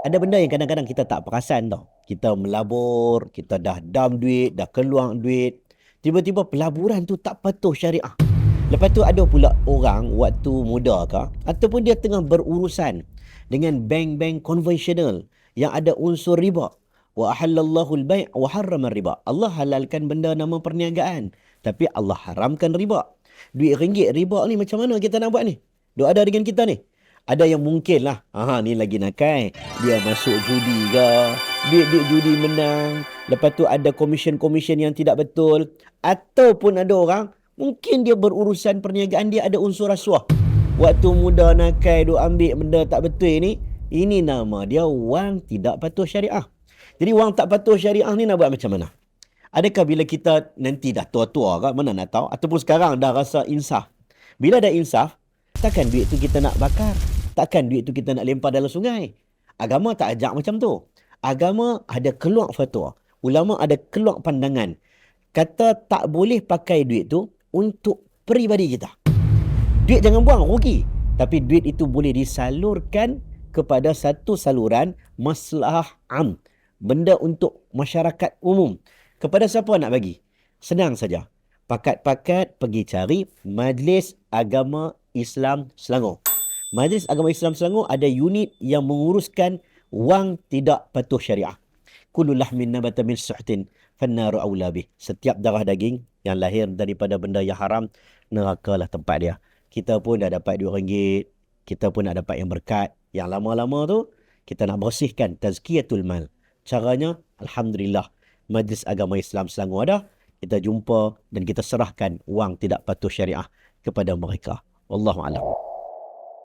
ada benda yang kadang-kadang kita tak perasan tau. Kita melabur, kita dah dam duit, dah keluar duit. Tiba-tiba pelaburan tu tak patuh syariah. Lepas tu ada pula orang waktu muda ke ataupun dia tengah berurusan dengan bank-bank konvensional yang ada unsur riba. Wa ahallallahu al-bai' wa harrama riba. Allah halalkan benda nama perniagaan, tapi Allah haramkan riba. Duit ringgit riba ni macam mana kita nak buat ni? Duk ada dengan kita ni. Ada yang mungkin lah. Aha, ni lagi nakai. Dia masuk judi ke. Duit-duit judi menang. Lepas tu ada komisen-komisen yang tidak betul. Ataupun ada orang, mungkin dia berurusan perniagaan dia ada unsur rasuah. Waktu muda nakai duk ambil benda tak betul ni, ini nama dia wang tidak patuh syariah. Jadi wang tak patuh syariah ni nak buat macam mana? Adakah bila kita nanti dah tua-tua ke, mana nak tahu? Ataupun sekarang dah rasa insaf. Bila dah insaf, takkan duit tu kita nak bakar. Takkan duit tu kita nak lempar dalam sungai. Agama tak ajak macam tu. Agama ada keluar fatwa. Ulama ada keluar pandangan. Kata tak boleh pakai duit tu untuk peribadi kita. Duit jangan buang, rugi. Tapi duit itu boleh disalurkan kepada satu saluran masalah am. Benda untuk masyarakat umum. Kepada siapa nak bagi? Senang saja. Pakat-pakat pergi cari Majlis Agama Islam Selangor. Majlis Agama Islam Selangor ada unit yang menguruskan wang tidak patuh syariah. Kullu lahmin nabata min suhtin fannaru awla bih. Setiap darah daging yang lahir daripada benda yang haram, neraka lah tempat dia. Kita pun dah dapat RM2, kita pun nak dapat yang berkat. Yang lama-lama tu, kita nak bersihkan tazkiyatul mal. Caranya, Alhamdulillah, Majlis Agama Islam Selangor ada. Kita jumpa dan kita serahkan wang tidak patuh syariah kepada mereka. Wallahu'alam.